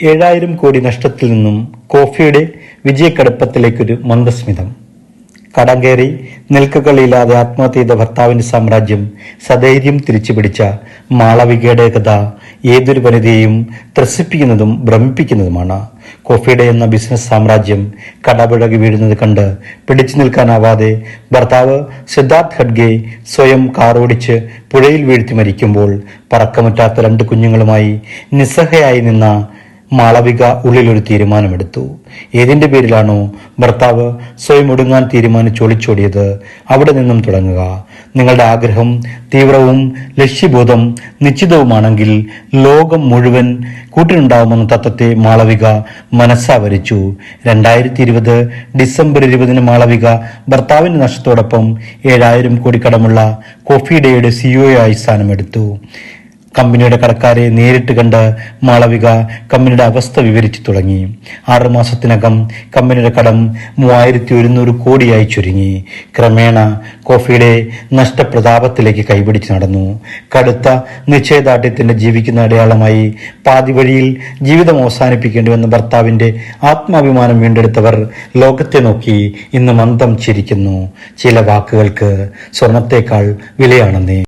ഏഴായിരം കോടി നഷ്ടത്തിൽ നിന്നും കോഫിയുടെ വിജയക്കടുപ്പത്തിലേക്കൊരു മന്ദസ്മിതം. കടം കയറി നിൽക്കുകളില്ലാതെ ആത്മഹത്യ ചെയ്ത ഭർത്താവിന്റെ സാമ്രാജ്യം സധൈര്യം തിരിച്ചുപിടിച്ച മാളവികയുടെ കഥ ഏതൊരു വനിതയെയും ത്രസിപ്പിക്കുന്നതും ഭ്രമിപ്പിക്കുന്നതുമാണ്. കോഫിയുടെ എന്ന ബിസിനസ് സാമ്രാജ്യം കടപുഴകി വീഴുന്നത് കണ്ട് പിടിച്ചു നിൽക്കാനാവാതെ ഭർത്താവ് സിദ്ധാർത്ഥ് ഖഡ്ഗെ സ്വയം കാറോടിച്ച് പുഴയിൽ വീഴ്ത്തി മരിക്കുമ്പോൾ പറക്കമറ്റാത്ത രണ്ട് കുഞ്ഞുങ്ങളുമായി നിസ്സഹയായി നിന്ന മാളവിക ഉള്ളിലൊരു തീരുമാനമെടുത്തു. ഏതിന്റെ പേരിലാണോ ഭർത്താവ് സ്വയം ഒടുങ്ങാൻ തീരുമാനിച്ച് ഒളിച്ചോടിയത് അവിടെ നിന്നും തുടങ്ങുക. നിങ്ങളുടെ ആഗ്രഹം തീവ്രവും ലക്ഷ്യബോധം നിശ്ചിതവുമാണെങ്കിൽ ലോകം മുഴുവൻ കൂട്ടിനുണ്ടാവുമെന്ന തത്വത്തെ മാളവിക മനസ്സാവരിച്ചു. രണ്ടായിരത്തി ഇരുപത് ഡിസംബർ ഇരുപതിന് മാളവിക ഭർത്താവിന്റെ നഷ്ടത്തോടൊപ്പം ഏഴായിരം കോടി കടമുള്ള കോഫി ഡേയുടെ സിഇഒയായി സ്ഥാനമെടുത്തു. കമ്പനിയുടെ കടക്കാരെ നേരിട്ട് കണ്ട് മാളവിക കമ്പനിയുടെ അവസ്ഥ വിവരിച്ചു തുടങ്ങി. ആറുമാസത്തിനകം കമ്പനിയുടെ കടം മൂവായിരത്തി ഒരുന്നൂറ് കോടിയായി ചുരുങ്ങി. ക്രമേണ കോഫിയുടെ നഷ്ടപ്രതാപത്തിലേക്ക് കൈപിടിച്ച് നടന്നു. കടുത്ത നിശ്ചയദാർഢ്യത്തിന്റെ ജീവിക്കുന്ന അടയാളമായി പാതി വഴിയിൽ ജീവിതം അവസാനിപ്പിക്കേണ്ടി വന്ന ഭർത്താവിന്റെ ആത്മാഭിമാനം വീണ്ടെടുത്തവർ ലോകത്തെ നോക്കി ഇന്ന് മന്ദം ചിരിക്കുന്നു. ചില വാക്കുകൾക്ക് സ്വർണത്തേക്കാൾ വിലയാണെന്നേ.